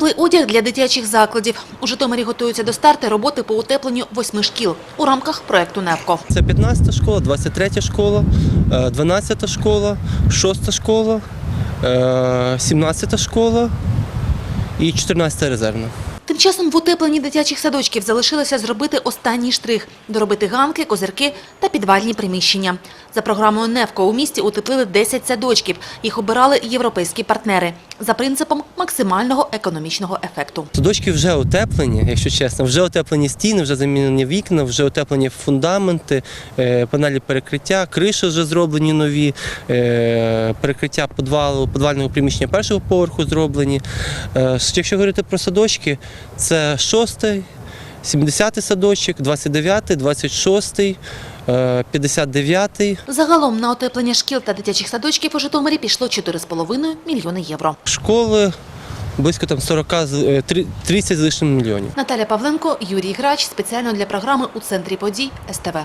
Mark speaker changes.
Speaker 1: Теплий одяг для дитячих закладів. У Житомирі готуються до старту роботи по утепленню восьми шкіл у рамках проекту «Невко».
Speaker 2: Це 15-та школа, 23 школа, 12-та школа, 6 школа, 17-та школа і 14-та резервна.
Speaker 1: Тим часом в утепленні дитячих садочків залишилося зробити останній штрих – доробити ганки, козирки та підвальні приміщення. За програмою «Невко» у місті утеплили 10 садочків. Їх обирали європейські партнери за принципом максимального економічного ефекту.
Speaker 2: Садочки вже утеплені, якщо чесно, вже утеплені стіни, вже замінені вікна, вже утеплені фундаменти, е, панелі перекриття, криші вже зроблені нові, е, перекриття підвалу, підвального приміщення першого поверху зроблені. Е, Якщо говорити про садочки, це 6, 70 садочок, 29, 26, е, 59.
Speaker 1: Загалом на отеплення шкіл та дитячих садочків у Житомирі пішло 4,5 мільйони євро.
Speaker 2: Школи близько там 40, з- е, три- 30 з лишнім мільйонів.
Speaker 1: Наталя Павленко, Юрій Грач. Спеціально для програми «У центрі подій» СТВ.